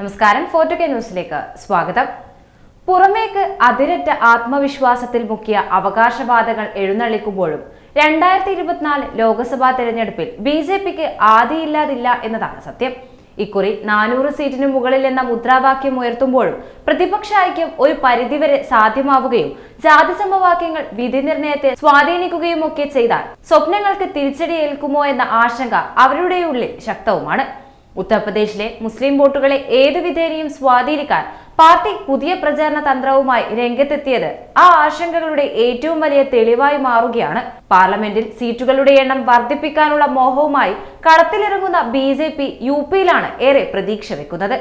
നമസ്കാരം. ഫോർട്ടു കെ ന്യൂസിലേക്ക് സ്വാഗതം. പുറമേക്ക് അതിരറ്റ ആത്മവിശ്വാസത്തിൽ മുക്കിയ അവകാശവാദങ്ങൾ എഴുന്നള്ളിക്കുമ്പോഴും രണ്ടായിരത്തി ഇരുപത്തിനാല് ലോക്സഭാ തെരഞ്ഞെടുപ്പിൽ ബി ജെ പിക്ക് ആദിയില്ലാതില്ല എന്നതാണ് സത്യം. ഇക്കുറി നാനൂറ് സീറ്റിന് മുകളിൽ എന്ന മുദ്രാവാക്യം ഉയർത്തുമ്പോഴും പ്രതിപക്ഷ ഐക്യം ഒരു പരിധിവരെ സാധ്യമാവുകയും ജാതി സമവാക്യങ്ങൾ വിധി നിർണയത്തെ സ്വാധീനിക്കുകയും ഒക്കെ ചെയ്താൽ സ്വപ്നങ്ങൾക്ക് തിരിച്ചടിയേൽക്കുമോ എന്ന ആശങ്ക അവരുടെ ഉള്ളിൽ ശക്തവുമാണ്. ഉത്തർപ്രദേശിലെ മുസ്ലിം വോട്ടുകളെ ഏതു വിധേനയും സ്വാധീനിക്കാൻ പാർട്ടി പുതിയ പ്രചാരണ തന്ത്രവുമായി രംഗത്തെത്തിയത് ആ ആശങ്കകളുടെ ഏറ്റവും വലിയ തെളിവായി മാറുകയാണ്. പാർലമെന്റിൽ സീറ്റുകളുടെ എണ്ണം വർദ്ധിപ്പിക്കാനുള്ള മോഹവുമായി കളത്തിലിറങ്ങുന്ന ബി ജെ പി യു പിയിലാണ് ഏറെ പ്രതീക്ഷ വെക്കുന്നത്.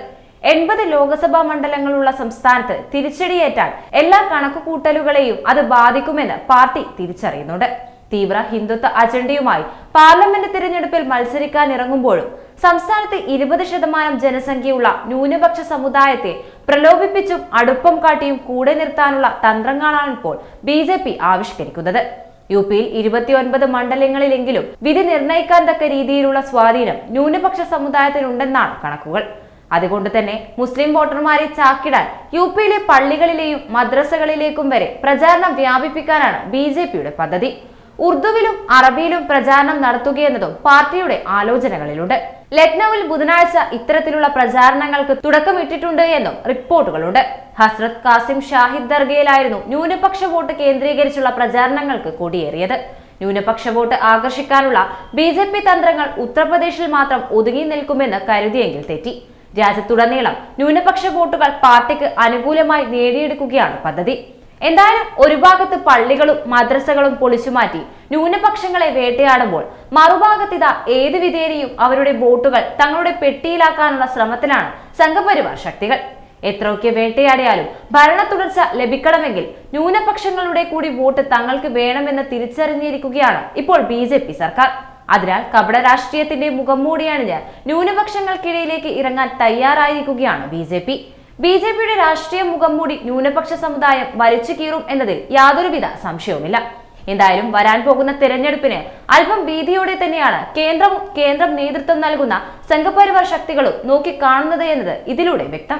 എൺപത് ലോക്സഭാ മണ്ഡലങ്ങളുള്ള സംസ്ഥാനത്ത് തിരിച്ചടിയേറ്റാൽ എല്ലാ കണക്കുകൂട്ടലുകളെയും അത് ബാധിക്കുമെന്ന് പാർട്ടി തിരിച്ചറിയുന്നുണ്ട്. തീവ്ര ഹിന്ദുത്വ അജണ്ടയുമായി പാർലമെന്റ് തിരഞ്ഞെടുപ്പിൽ മത്സരിക്കാൻ ഇറങ്ങുമ്പോഴും സംസ്ഥാനത്ത് ഇരുപത് ശതമാനം ജനസംഖ്യയുള്ള ന്യൂനപക്ഷ സമുദായത്തെ പ്രലോഭിപ്പിച്ചും അടുപ്പം കാട്ടിയും കൂടെ നിർത്താനുള്ള തന്ത്രങ്ങളാണ് ഇപ്പോൾ ബി ജെ പി ആവിഷ്കരിക്കുന്നത്. യു പിയിൽ ഇരുപത്തിയൊൻപത് മണ്ഡലങ്ങളിലെങ്കിലും വിധി നിർണയിക്കാൻ തക്ക രീതിയിലുള്ള സ്വാധീനം ന്യൂനപക്ഷ സമുദായത്തിനുണ്ടെന്നാണ് കണക്കുകൾ. അതുകൊണ്ട് തന്നെ മുസ്ലിം വോട്ടർമാരെ ചാക്കിടാൻ യു പിയിലെ പള്ളികളിലെയും മദ്രസകളിലേക്കും വരെ പ്രചാരണം വ്യാപിപ്പിക്കാനാണ് ബി പദ്ധതി. ഉറുദുവിലും അറബിയിലും പ്രചാരണം നടത്തുകയെന്നതും പാർട്ടിയുടെ ആലോചനകളിലുണ്ട്. ലക്നൌവിൽ ബുധനാഴ്ച ഇത്തരത്തിലുള്ള പ്രചാരണങ്ങൾക്ക് തുടക്കമിട്ടിട്ടുണ്ട് എന്നും റിപ്പോർട്ടുകളുണ്ട്. ഹസ്രത് കാസിം ഷാഹിദ് ദർഗയിലായിരുന്നു ന്യൂനപക്ഷ വോട്ട് കേന്ദ്രീകരിച്ചുള്ള പ്രചാരണങ്ങൾക്ക് കൊടിയേറിയത്. ന്യൂനപക്ഷ വോട്ട് ആകർഷിക്കാനുള്ള ബി ജെ പി തന്ത്രങ്ങൾ ഉത്തർപ്രദേശിൽ മാത്രം ഒതുങ്ങി നിൽക്കുമെന്ന് കരുതിയെങ്കിൽ തെറ്റി. രാജ്യത്തുടനീളം ന്യൂനപക്ഷ വോട്ടുകൾ പാർട്ടിക്ക് അനുകൂലമായി നേടിയെടുക്കുകയാണ് പദ്ധതി. എന്തായാലും ഒരു ഭാഗത്ത് പള്ളികളും മദ്രസകളും പൊളിച്ചുമാറ്റി ന്യൂനപക്ഷങ്ങളെ വേട്ടയാടുമ്പോൾ മറുഭാഗത്തിത ഏത് വിധേനയും അവരുടെ ബോട്ടുകൾ തങ്ങളുടെ പെട്ടിയിലാക്കാനുള്ള ശ്രമത്തിലാണ് സംഘപരിവാർ ശക്തികൾ. എത്രയൊക്കെ വേട്ടയാടിയാലും ഭരണ തുടർച്ച ലഭിക്കണമെങ്കിൽ ന്യൂനപക്ഷങ്ങളുടെ കൂടി വോട്ട് തങ്ങൾക്ക് വേണമെന്ന് തിരിച്ചറിഞ്ഞിരിക്കുകയാണ് ഇപ്പോൾ ബി സർക്കാർ. അതിനാൽ കപട രാഷ്ട്രീയത്തിന്റെ മുഖം മൂടിയാണ് ഞാൻ ന്യൂനപക്ഷങ്ങൾക്കിടയിലേക്ക് ഇറങ്ങാൻ തയ്യാറായിരിക്കുകയാണ് ബി ബി ജെ പിയുടെ രാഷ്ട്രീയ മുഖം മൂടി ന്യൂനപക്ഷ സമുദായം വലിച്ചു കീറും എന്നതിൽ യാതൊരുവിധ സംശയവുമില്ല. എന്തായാലും വരാൻ പോകുന്ന തെരഞ്ഞെടുപ്പിന് അല്പം ഭീതിയോടെ തന്നെയാണ് കേന്ദ്രവും കേന്ദ്രം നേതൃത്വം നൽകുന്ന സംഘപരിവാർ ശക്തികളും നോക്കിക്കാണുന്നത് എന്നത് ഇതിലൂടെ വ്യക്തം.